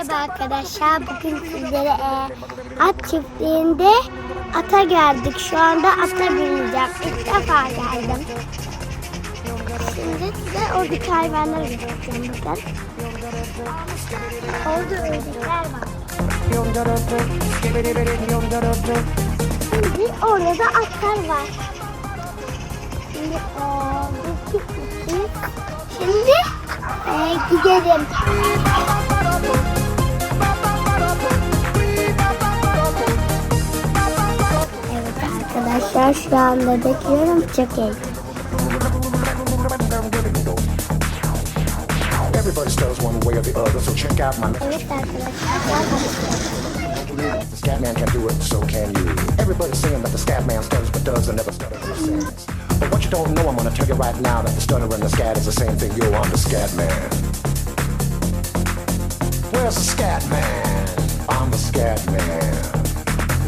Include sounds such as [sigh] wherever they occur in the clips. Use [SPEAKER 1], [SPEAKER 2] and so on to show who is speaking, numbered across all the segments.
[SPEAKER 1] Merhaba arkadaşlar. Bugün sizlere e, at çiftliğinde ata geldik. Şu anda ata bineceğim. İlk defa geldim. Şimdi size oradaki hayvanları göstereceğim. Bakın. Orada ördekler var. Şimdi orada da atlar var. Şimdi e, bu çiftlik. Şimdi e, gidelim.
[SPEAKER 2] You. Everybody's saying that the scat man stutters but does and never stutters or. But what you don't know, I'm gonna tell you right now that the stutter and the scat is the same thing. Yo, I'm the scat man. Where's the scat man? I'm the scat man.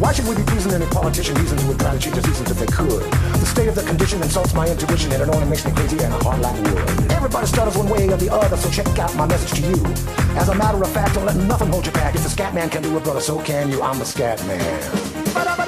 [SPEAKER 2] Why should we be pleasing any politician reasons would try to cheat seasons if they could? The state of the condition insults my intuition and it only makes me crazy and a heart like wood. Everybody stutters one way or the other, so check out my message to you. As a matter of fact, don't let nothing hold you back. If the scat man can do it, brother, so can you. I'm the scat man.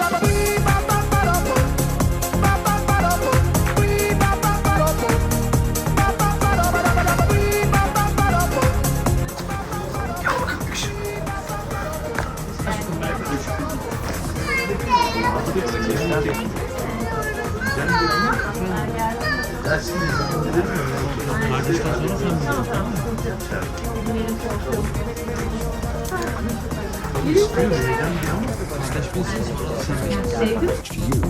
[SPEAKER 2] You.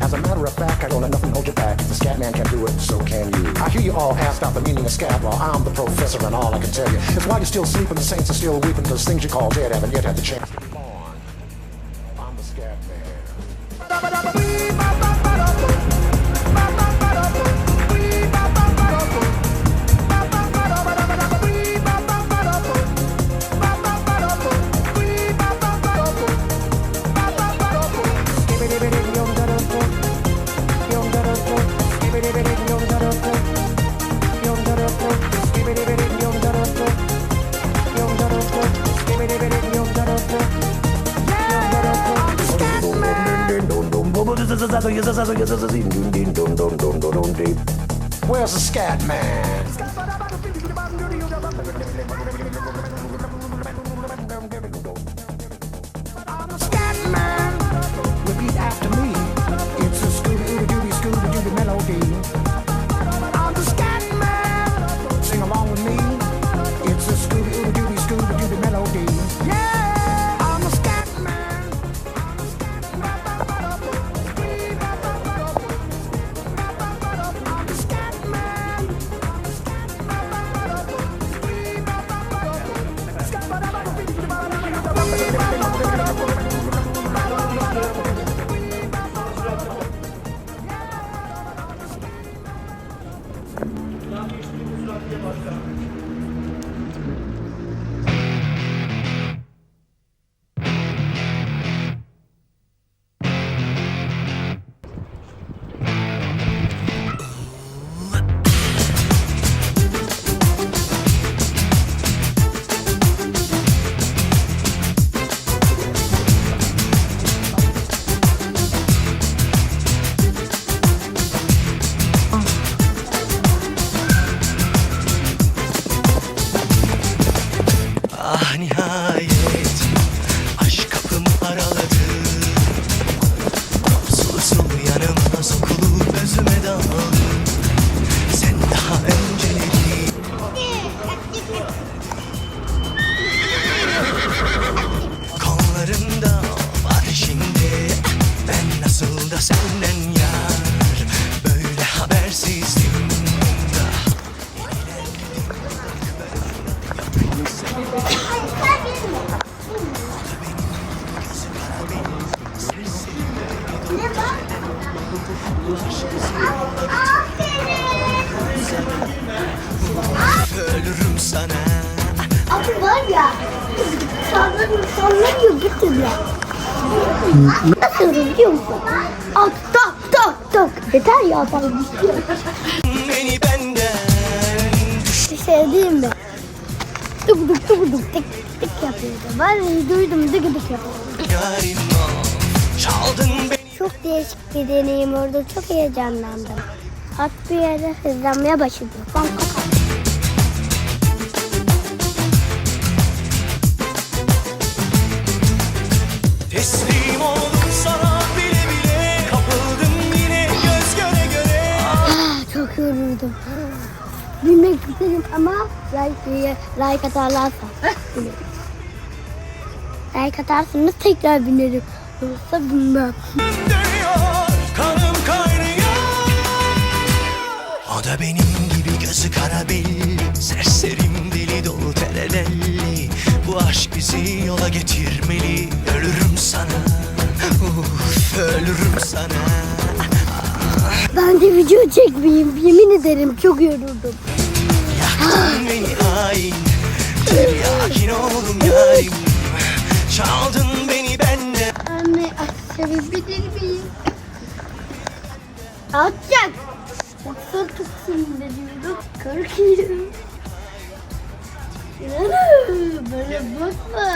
[SPEAKER 2] As a matter of fact, I don't let nothing hold you back. If the scat man can do it, so can you. I hear you all asked out the meaning of scat law. I'm the professor, and all I can tell you is why you're still sleeping, the saints are still weeping, those things you call dead haven't yet had the chance Where's the scat man?
[SPEAKER 3] Ölürüm sana
[SPEAKER 1] Abi var ya insanlar insanlar yürütürler. Nasıl biliyor musun? At tak tak tak. Yeter ya ben
[SPEAKER 3] Beni benden
[SPEAKER 1] Bir şey mi? tık tık tık tık tık tık yapıyordu. Ben duydum tık tık yapıyordu.
[SPEAKER 3] Yarim Çaldın beni
[SPEAKER 1] Çok değişik bir deneyim oldu. Çok heyecanlandım. At bir yere hızlanmaya başladı. Bam, bam, bam.
[SPEAKER 3] Teslim oldum sana bile bile Kapıldım yine göz göre göre
[SPEAKER 1] Ah, Çok yoruldum. Bilmek istedim ama like, like atarlarsa. [laughs] like atarsanız tekrar binerim. Yoksa bilmem.
[SPEAKER 3] O da benim gibi gözü kara belli Serserim deli dolu terelelli Bu aşk bizi yola getirmeli Ölürüm sana Uf, ölürüm sana
[SPEAKER 1] Ben de video çekmeyeyim. Yemin ederim çok yoruldum.
[SPEAKER 3] Yaktın beni hain Tiryakin oldum yarim
[SPEAKER 1] Anne açabilir miyim? Atacak. Yoksa tutsun diyorum. Korkuyorum. Böyle bakma.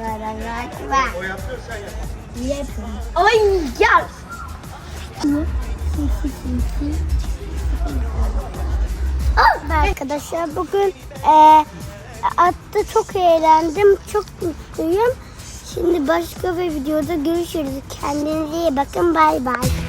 [SPEAKER 1] Bana bakma. O yapıyor sen yap. Yapıyorum. Ay gel. Ah, Arkadaşlar bugün e, atta çok eğlendim. Çok mutluyum. Şimdi başka bir videoda görüşürüz. Kendinize iyi bakın. Bay bay.